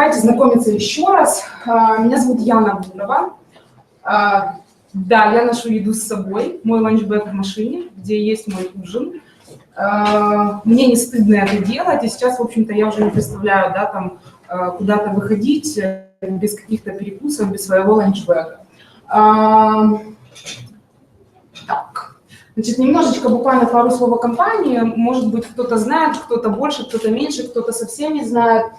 Давайте знакомиться еще раз. А, Меня зовут Яна Бурова. А, Да, я ношу еду с собой, мой ланчбэк в машине, где есть мой ужин. А, Мне не стыдно это делать, и сейчас, в общем-то, я уже не представляю, да, там, куда-то выходить э, без каких-то перекусов, без своего ланчбэка. Так, значит, немножечко, буквально пару слов о компании. Может быть, кто-то знает, кто-то больше, кто-то меньше, кто-то совсем не знает.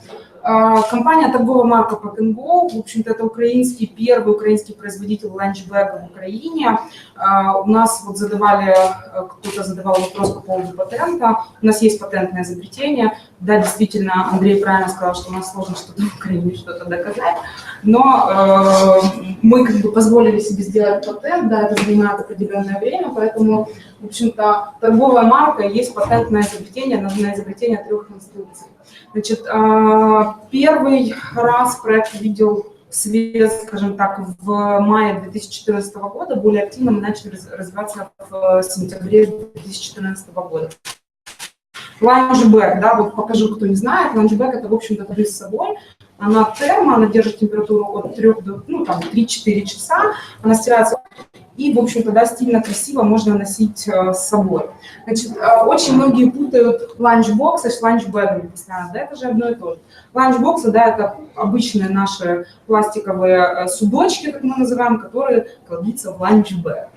А, Компания торговая марка Pack Go, в общем-то, это украинский, первый украинский производитель ланчбэга в Украине. А, У нас вот задавали, э, кто-то задавал вопрос по поводу патента. У нас есть патентное изобретение. Да, действительно, Андрей правильно сказал, что у нас сложно что-то в Украине, что-то доказать. Но э, мы как бы позволили себе сделать патент, да, это занимает определенное время, поэтому, в общем-то, торговая марка есть патентное изобретение на, на изобретение трех инструкций. Значит, а, первый раз проект видел свет, скажем так, в мае 2014 года, более активно мы начали раз- развиваться в сентябре 2014 года. Ланчбэк, да, вот покажу, кто не знает, ланчбэк это, в общем-то, таблиц с собой, она термо, она держит температуру от 3 до, ну, там, 3-4 часа, она стирается и, в общем-то, да, стильно, красиво можно носить э, с собой. Значит, э, очень многие путают ланчбоксы с ланчбэгами постоянно, да, это же одно и то же. Ланчбоксы, да, это обычные наши пластиковые э, судочки, как мы называем, которые кладутся в ланчбэг.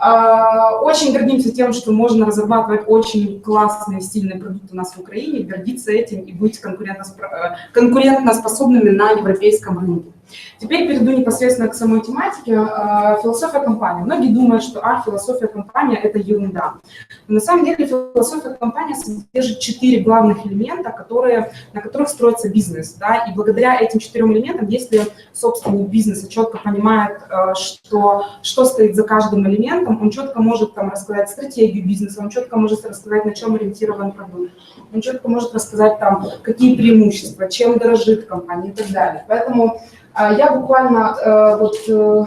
А, Очень гордимся тем, что можно разрабатывать очень классные, стильные продукты у нас в Украине, гордиться этим и быть конкурентоспособными на европейском рынке. Теперь перейду непосредственно к самой тематике. Э, Философия компании. Многие думают, что а, философия компании – это ерунда. Но на самом деле философия компании содержит четыре главных элемента, которые, на которых строится бизнес. Да? И благодаря этим четырем элементам, если собственник бизнеса четко понимает, э, что, что стоит за каждым элементом, он четко может там, рассказать стратегию бизнеса, он четко может рассказать, на чем ориентирован продукт, он четко может рассказать, там, какие преимущества, чем дорожит компания и так далее. Поэтому Я буквально э, вот э,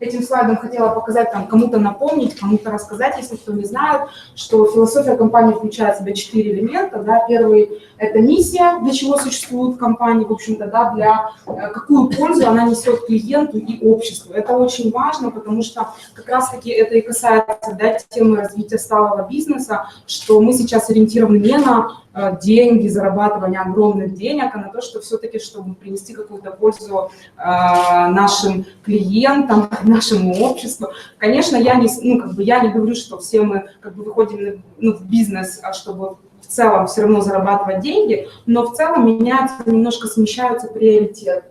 этим слайдом хотела показать, там, кому-то напомнить, кому-то рассказать, если кто не знает, что философия компании включает в себя четыре элемента. Да. Первый – это миссия, для чего существует компания, в общем-то, да, для э, какую пользу она несет клиенту и обществу. Это очень важно, потому что как раз-таки это и касается да, темы развития сталого бизнеса, что мы сейчас ориентированы не на э, деньги, зарабатывание огромных денег, а на то, что все-таки, чтобы принести какую-то пользу э, нашим клиентам, нашему обществу. Конечно, я не, ну, как бы я не говорю, что все мы как бы выходим ну, в бизнес, а чтобы в целом все равно зарабатывать деньги, но в целом меняются, немножко смещаются приоритеты.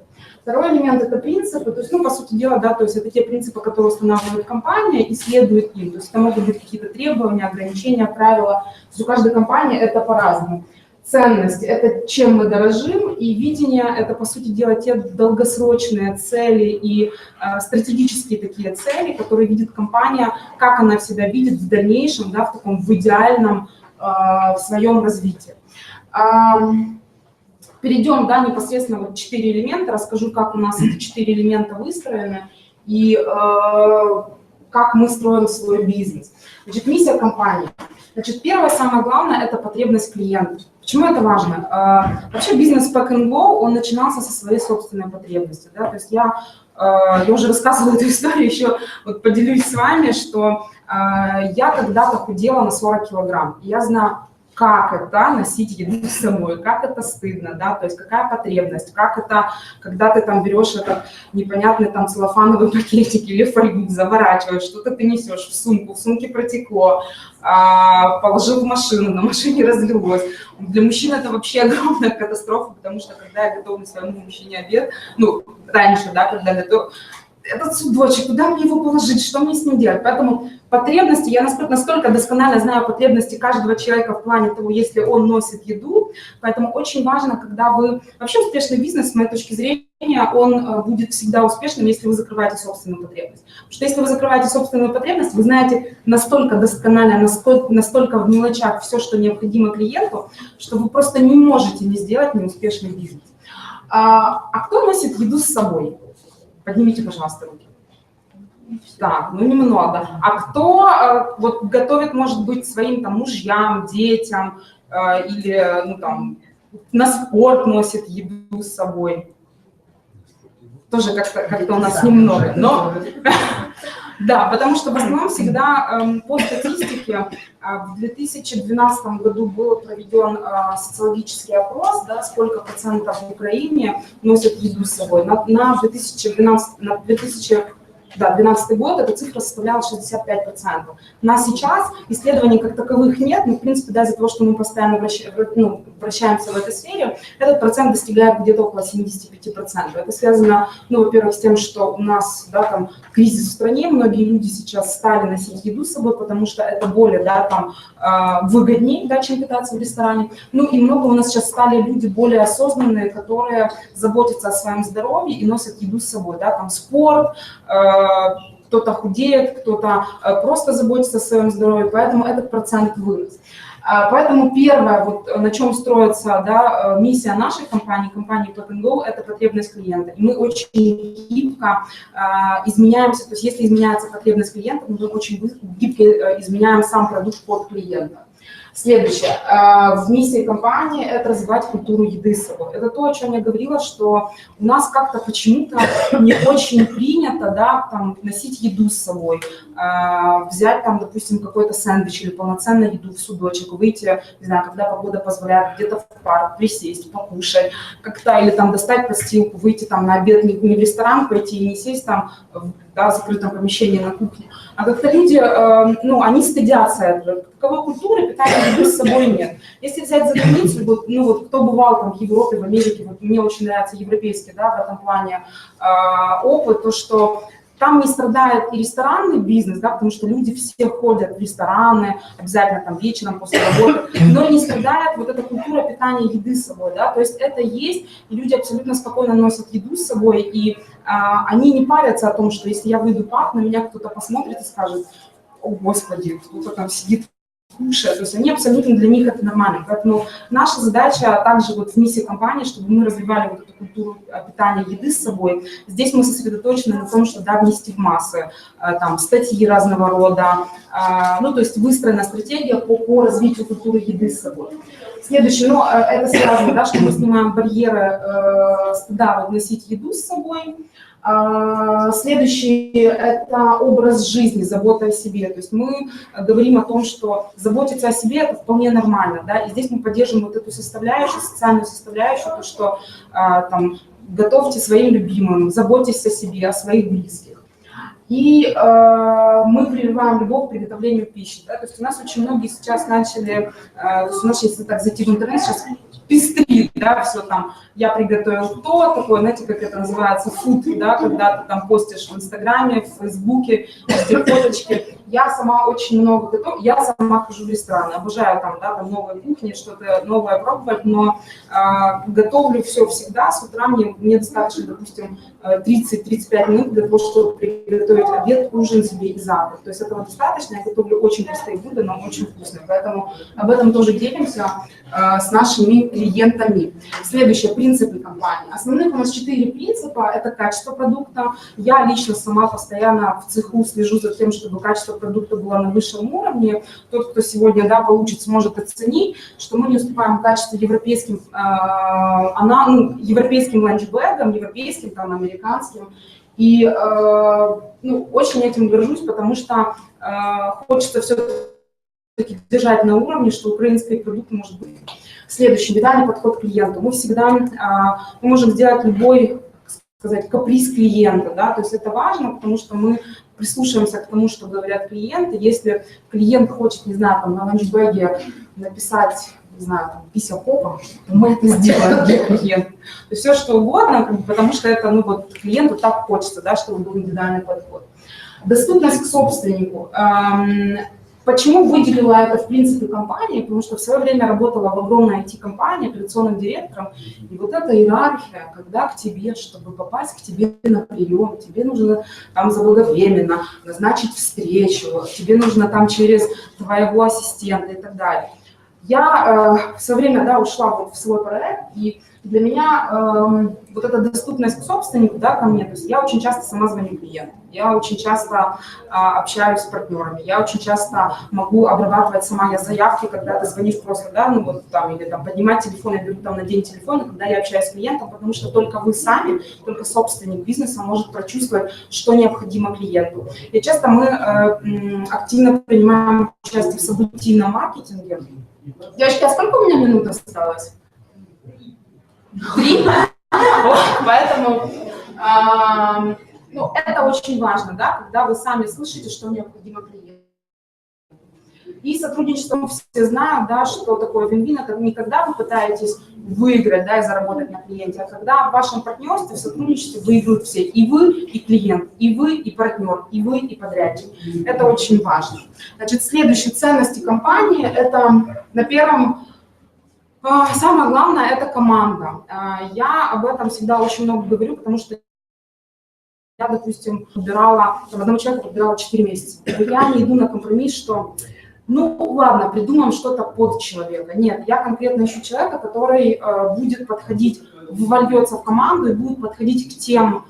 Второй элемент – это принципы, то есть, ну, по сути дела, да, то есть это те принципы, которые устанавливает компания и следует им. То есть это могут быть какие-то требования, ограничения, правила. То есть у каждой компании это по-разному. Ценность – это чем мы дорожим, и видение – это, по сути дела, те долгосрочные цели и э, стратегические такие цели, которые видит компания, как она себя видит в дальнейшем, да, в таком в идеальном э, в своем развитии. Перейдем, да, непосредственно вот четыре элемента, расскажу, как у нас эти четыре элемента выстроены и э, как мы строим свой бизнес. Значит, миссия компании. Значит, первое, самое главное, это потребность клиента. Почему это важно? Э, вообще бизнес Pack and Go, он начинался со своей собственной потребности. Да? То есть я, э, я уже рассказывала эту историю, еще вот поделюсь с вами, что э, я когда-то худела на 40 килограмм. Я знаю, как это носить еду с собой, как это стыдно, да, то есть какая потребность, как это, когда ты там берешь этот непонятный там целлофановый пакетик или фольгу, заворачиваешь, что-то ты несешь в сумку, в сумке протекло, а, положил в машину, на машине разлилось. Для мужчин это вообще огромная катастрофа, потому что когда я готовлю своему мужчине обед, ну, раньше, да, когда готов, этот судочек, куда мне его положить, что мне с ним делать? Поэтому потребности, я настолько, досконально знаю потребности каждого человека в плане того, если он носит еду, поэтому очень важно, когда вы... Вообще успешный бизнес, с моей точки зрения, он э, будет всегда успешным, если вы закрываете собственную потребность. Потому что если вы закрываете собственную потребность, вы знаете настолько досконально, настолько, настолько в мелочах все, что необходимо клиенту, что вы просто не можете не сделать неуспешный бизнес. А, а кто носит еду с собой? Поднимите, пожалуйста, руки. Так, ну немного. А кто э, вот готовит, может быть, своим там мужьям, детям э, или, ну там, на спорт носит еду с собой. Тоже как-то как у нас немного, но да, потому что в основном всегда эм, по статистике э, в 2012 году был проведен э, социологический опрос, да, сколько процентов в Украине носят еду с собой. На, на 2012, на 2000 да, 2012 год эта цифра составляла 65%. На сейчас исследований как таковых нет, но, в принципе, да, из-за того, что мы постоянно вращ... ну, вращаемся в этой сфере, этот процент достигает где-то около 75%. Это связано, ну, во-первых, с тем, что у нас, да, там, кризис в стране, многие люди сейчас стали носить еду с собой, потому что это более, да, там, а, выгоднее, да, чем питаться в ресторане. Ну, и много у нас сейчас стали люди более осознанные, которые заботятся о своем здоровье и носят еду с собой, да, там, спорт, а, кто-то худеет, кто-то э, просто заботится о своем здоровье, поэтому этот процент вырос. А, поэтому первое, вот, на чем строится да, э, миссия нашей компании, компании Pop это потребность клиента. И мы очень гибко а, изменяемся, то есть если изменяется потребность клиента, мы очень гибко э, изменяем сам продукт под клиента. Следующее. Э, в миссии компании это развивать культуру еды с собой. Это то, о чем я говорила, что у нас как-то почему-то не очень принято да, там, носить еду с собой, э, взять там, допустим, какой-то сэндвич или полноценную еду в судочек, выйти, не знаю, когда погода позволяет, где-то в парк присесть, покушать, как-то, или там достать постилку, выйти там на обед не, в ресторан пойти и не сесть там в да, закрытом помещении на кухне. А как-то люди, э, ну, они стыдятся этого. Таковой культуры питания еды с собой нет. Если взять за границу, вот, ну, вот кто бывал там в Европе, в Америке, вот мне очень нравится европейский, да, в этом плане э, опыт, то, что там не страдает и ресторанный бизнес, да, потому что люди все ходят в рестораны, обязательно там вечером после работы, но не страдает вот эта культура питания еды с собой, да, то есть это есть, и люди абсолютно спокойно носят еду с собой, и а, они не парятся о том, что если я выйду в на меня кто-то посмотрит и скажет, о, господи, кто-то там сидит кушают. То есть они абсолютно для них это нормально. Поэтому наша задача также вот в миссии компании, чтобы мы развивали вот эту культуру питания еды с собой. Здесь мы сосредоточены на том, что да, внести в массы э, там статьи разного рода, э, ну то есть выстроена стратегия по, по развитию культуры еды с собой. Следующее, ну, э, это связано, да, что мы снимаем барьеры э, стыда вот, носить еду с собой. А, следующий – это образ жизни, забота о себе. То есть мы говорим о том, что заботиться о себе – это вполне нормально. Да? И здесь мы поддерживаем вот эту составляющую, социальную составляющую, то, что а, там, готовьте своим любимым, заботьтесь о себе, о своих близких. И э, мы прививаем любовь к приготовлению пищи. Да? То есть у нас очень многие сейчас начали, э, у нас, если так зайти в интернет, сейчас пестрит, да, все там, я приготовил то, такое, знаете, как это называется, фуд, да, когда ты там постишь в Инстаграме, в Фейсбуке, эти фоточки. Я сама очень много готовлю, я сама хожу в рестораны, обожаю там, да, там новые кухни, что-то новое пробовать, но э, готовлю все всегда, с утра мне, мне достаточно, допустим, 30-35 минут для того, чтобы приготовить обед, ужин себе и завтрак. То есть этого достаточно, я готовлю очень простые блюда, но очень вкусные, поэтому об этом тоже делимся э, с нашими клиентами. Следующее, принципы компании. Основных у нас четыре принципа. Это качество продукта. Я лично сама постоянно в цеху слежу за тем, чтобы качество продукта было на высшем уровне. Тот, кто сегодня да, получит, сможет оценить, что мы не уступаем качеству европейским, э, она, ну, европейским ланчбэгам, европейским, там, американским. И э, ну, очень этим горжусь, потому что э, хочется все-таки держать на уровне, что украинский продукт может быть Следующий, бедальный подход к клиенту. Мы всегда а, мы можем сделать любой, сказать, каприз клиента, да, то есть это важно, потому что мы прислушиваемся к тому, что говорят клиенты. Если клиент хочет, не знаю, там на ланчбэге написать не знаю, там, пися попа, мы это сделаем для клиента. То есть все, что угодно, потому что это, ну, вот клиенту так хочется, да, чтобы был индивидуальный подход. Доступность к собственнику. Почему выделила это, в принципе, компании? Потому что в свое время работала в огромной IT-компании операционным директором, и вот эта иерархия, когда к тебе, чтобы попасть к тебе на прием, тебе нужно там заблаговременно назначить встречу, тебе нужно там через твоего ассистента и так далее. Я э, в свое время, да, ушла вот в свой проект, и для меня э, вот эта доступность к собственнику, да, ко мне, то есть я очень часто сама звоню клиентам. Я очень часто а, общаюсь с партнерами, я очень часто могу обрабатывать сама я заявки, когда ты звонишь просто, да, ну вот там, или там поднимать телефон, я беру там на день телефона, когда я общаюсь с клиентом, потому что только вы сами, только собственник бизнеса может прочувствовать, что необходимо клиенту. И часто мы э, активно принимаем участие в событийном маркетинге. Девочки, а сколько у меня минут осталось? Три? Поэтому ну, это очень важно, да, когда вы сами слышите, что необходимо клиенту. И сотрудничество все знают, да, что такое вин-вин, это не когда вы пытаетесь выиграть, да, и заработать на клиенте, а когда в вашем партнерстве, в сотрудничестве выиграют все, и вы, и клиент, и вы, и партнер, и вы, и подрядчик. Это очень важно. Значит, следующие ценности компании, это на первом а, Самое главное – это команда. А, я об этом всегда очень много говорю, потому что я, допустим, подбирала, там, одного человека подбирала 4 месяца. Я не иду на компромисс, что ну ладно, придумаем что-то под человека. Нет, я конкретно ищу человека, который э, будет подходить, вольется в команду и будет подходить к тем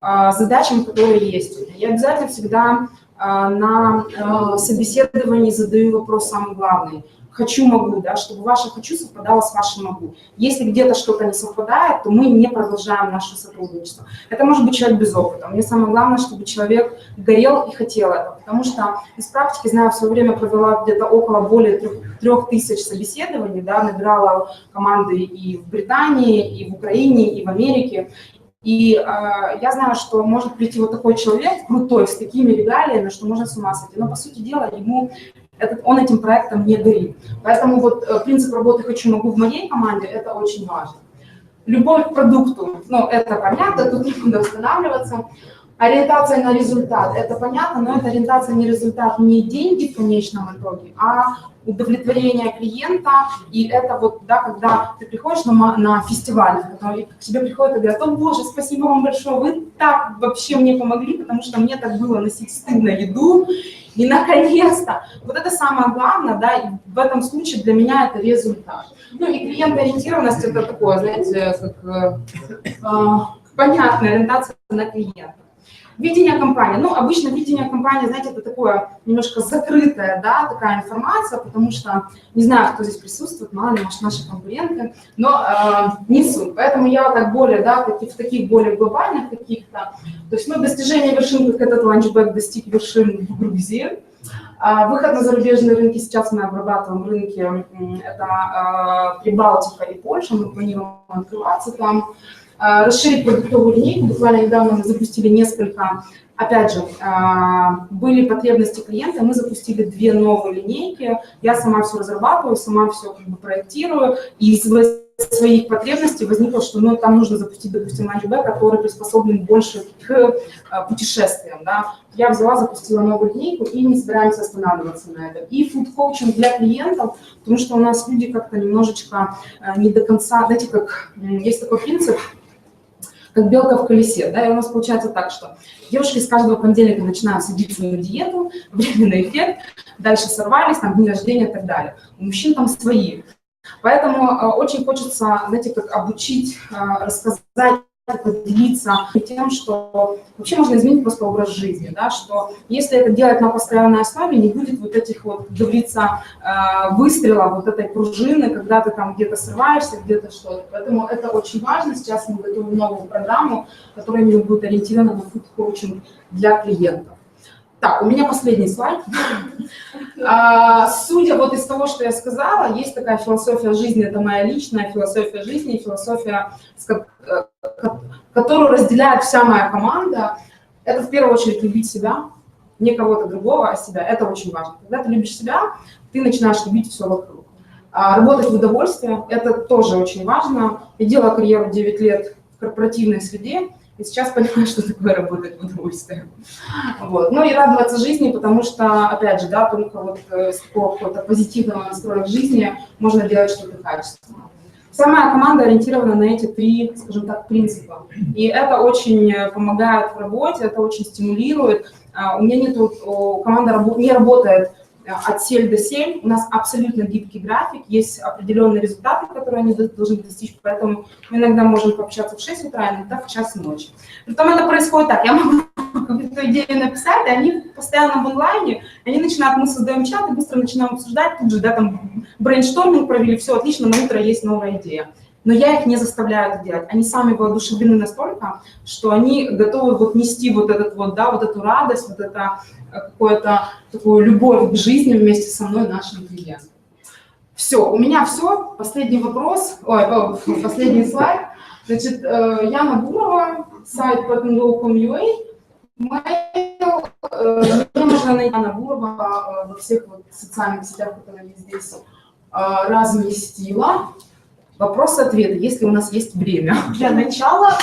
э, задачам, которые есть. Я обязательно всегда на э, собеседовании задаю вопрос самый главный хочу, могу, да, чтобы ваше хочу совпадало с вашим могу. Если где-то что-то не совпадает, то мы не продолжаем наше сотрудничество. Это может быть человек без опыта. Мне самое главное, чтобы человек горел и хотел это, потому что из практики, знаю, в свое время провела где-то около более трех, трех тысяч собеседований, да, набирала команды и в Британии, и в Украине, и в Америке, и э, я знаю, что может прийти вот такой человек крутой, с такими регалиями, что можно с ума сойти. Но, по сути дела, ему этот, он этим проектом не горит. Поэтому вот э, принцип работы «хочу, могу» в моей команде – это очень важно. Любовь к продукту, ну, это понятно, тут не буду останавливаться. Ориентация на результат, это понятно, но это ориентация на результат не деньги в конечном итоге, а удовлетворение клиента, и это вот, да, когда ты приходишь на, на фестиваль, который к тебе приходят и говорят, о боже, спасибо вам большое, вы так вообще мне помогли, потому что мне так было носить стыдно еду, и наконец-то, вот это самое главное, да, и в этом случае для меня это результат. Ну и клиентоориентированность это такое, знаете, как э, э, понятная ориентация на клиента. Видение компании. Ну, обычно видение компании, знаете, это такое немножко закрытая, да, такая информация, потому что, не знаю, кто здесь присутствует, мало ли, может, наши конкуренты, но э, не суть. Поэтому я так более, да, в таких более глобальных каких-то, то есть, ну, достижение вершин, как этот ланчбэк достиг вершин в Грузии, а, Выход на зарубежные рынки сейчас мы обрабатываем рынки, это э, Прибалтика и Польша, мы планируем открываться там. А, расширить продуктовую линейку. Буквально недавно мы запустили несколько, опять же, а, были потребности клиента, мы запустили две новые линейки. Я сама все разрабатываю, сама все как бы проектирую, и из своих потребностей возникло, что ну, там нужно запустить, допустим, ланчбэк, который приспособлен больше к а, путешествиям. Да. Я взяла, запустила новую линейку и не собираемся останавливаться на этом. И фуд-коучинг для клиентов, потому что у нас люди как-то немножечко не до конца, знаете, как есть такой принцип, как белка в колесе, да, и у нас получается так, что девушки с каждого понедельника начинают садиться на диету, временный эффект, дальше сорвались, там, дни рождения и так далее. У мужчин там свои. Поэтому э, очень хочется, знаете, как обучить, э, рассказать поделиться тем, что вообще можно изменить просто образ жизни, да, что если это делать на постоянной основе, не будет вот этих вот, говорится, э, выстрела вот этой пружины, когда ты там где-то срываешься, где-то что-то. Поэтому это очень важно. Сейчас мы готовим новую программу, которая будет ориентирована на фуд-коучинг для клиентов. Так, у меня последний слайд. А, судя вот из того, что я сказала, есть такая философия жизни, это моя личная философия жизни, философия, э, которую разделяет вся моя команда. Это в первую очередь любить себя, не кого-то другого, а себя. Это очень важно. Когда ты любишь себя, ты начинаешь любить все вокруг. А работать в удовольствие – это тоже очень важно. Я делала карьеру 9 лет в корпоративной среде, и сейчас понимаю, что такое работать в удовольствие. Вот. Ну и радоваться жизни, потому что, опять же, да, только вот э, с какого-то позитивного настроя к жизни можно делать что-то качественное. Вся моя команда ориентирована на эти три, скажем так, принципа. И это очень помогает в работе, это очень стимулирует. А, у меня нет, команда не работает от сель до сель. У нас абсолютно гибкий график, есть определенные результаты, которые они должны достичь, поэтому мы иногда можем пообщаться в 6 утра, иногда в час ночи. Притом это происходит так, я могу какую-то идею написать, и они постоянно в онлайне, они начинают, мы создаем чат и быстро начинаем обсуждать, тут же, да, там, брейншторминг провели, все отлично, на утро есть новая идея. Но я их не заставляю это делать. Они сами воодушевлены настолько, что они готовы вот нести вот этот вот, да, вот эту радость, вот это э, какую-то такую любовь к жизни вместе со мной, нашим клиентам. Все, у меня все. Последний вопрос, ой, о, последний слайд. Значит, э, Яна Бурова, сайт patentlaw.com.ua, mail, э, меня можно найти Яна Бурова э, во всех вот социальных сетях, которые я здесь э, разместила. Вопрос-ответы, если у нас есть время. Для начала